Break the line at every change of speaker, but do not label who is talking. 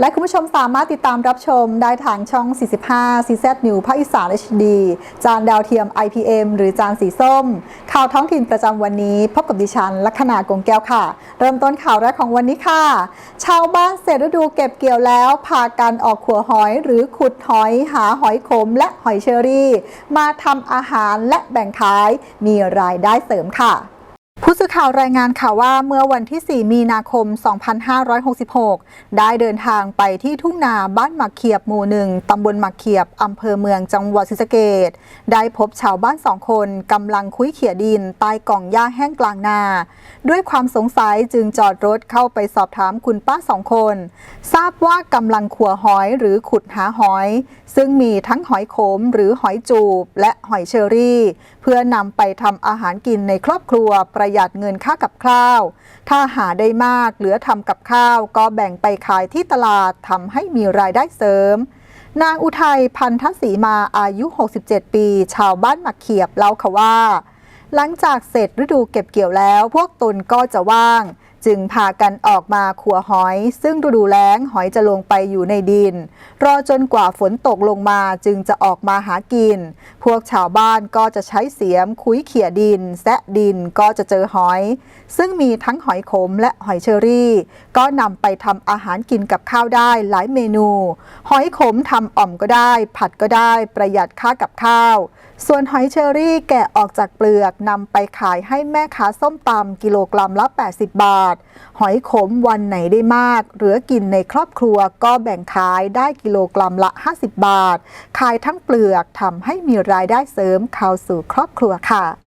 และคุณผู้ชมสามารถติดตามรับชมได้ทางช่อง 45 CZ New ภาคอีสาน HD จานดาวเทียม IPM หรือจานสีส้ม ข่าวท้องถิ่นประจำวันนี้ พบกับดิฉัน ลัคนากงแก้วค่ะ เริ่มต้นข่าวแรกของวันนี้ค่ะ ชาวบ้านเสร็จฤดูเก็บเกี่ยวแล้ว พากันออกขัวหอย หรือขุดหอย หาหอยขม และหอยเชอรี่ มาทำอาหารและแบ่งขาย มีรายได้เสริมค่ะ ผู้สื่อข่าวรายงานข่าวว่าเมื่อวันที่ 4 มีนาคม 2566 ได้เดินทางไปที่ทุ่งนาบ้านหมักเขียบหมู่หนึ่งตำบลหมักเขียบอำเภอเมืองจังหวัดศรีสะเกษได้พบชาวบ้านสองคนกำลังคุ้ยเขี่ยดินใต้กล่องหญ้าแห้งกลางนา ด้วยความสงสัยจึงจอดรถเข้าไปสอบถามคุณป้าสองคน ทราบว่ากำลังขัวหอยหรือขุดหาหอย ซึ่งมีทั้งหอยขมหรือหอยจูบ และหอยเชอรี่ เพื่อนำไปทำอาหารกินในครอบครัวประหยัดเงินค่ากับข้าว ถ้าหาได้มากเหลือทำกับข้าวก็แบ่งไปขายที่ตลาดทำให้มีรายได้เสริม นางอุทัยพันธศีมาอายุ 67 ปี ชาวบ้านหมักเขียบเล่าค่ะว่า หลังจากเสร็จฤดูเก็บเกี่ยวแล้ว พวกตนก็จะว่าง จึงพากันออกมาขัวหอย ซึ่งฤดูแล้งหอยจะลงไปอยู่ในดิน รอจนกว่าฝนตกลงมาจึงจะออกมาหากิน พวกชาวบ้านก็จะใช้เสียมคุ้ยเขี่ยดิน แซะดินก็จะเจอหอย ซึ่งมีทั้งหอยขมและหอยเชอรี่ ก็นำไปทำอาหารกินกับข้าวได้หลายเมนู หอยขมทำอ่อมก็ได้ ผัดก็ได้ประหยัดค่ากับข้าว ส่วนหอยเชอรี่แกะออกจากเปลือกนำไปขายให้แม่ค้าส้มตำกิโลกรัมละ 80 บาทท หอยขมวันไหนได้มาก เหลือกินในครอบครัวก็แบ่งขายได้กิโลกรัมละ 50 บาท ขายทั้งเปลือกทำให้มีรายได้เสริมเข้าสู่ครอบครัวค่ะ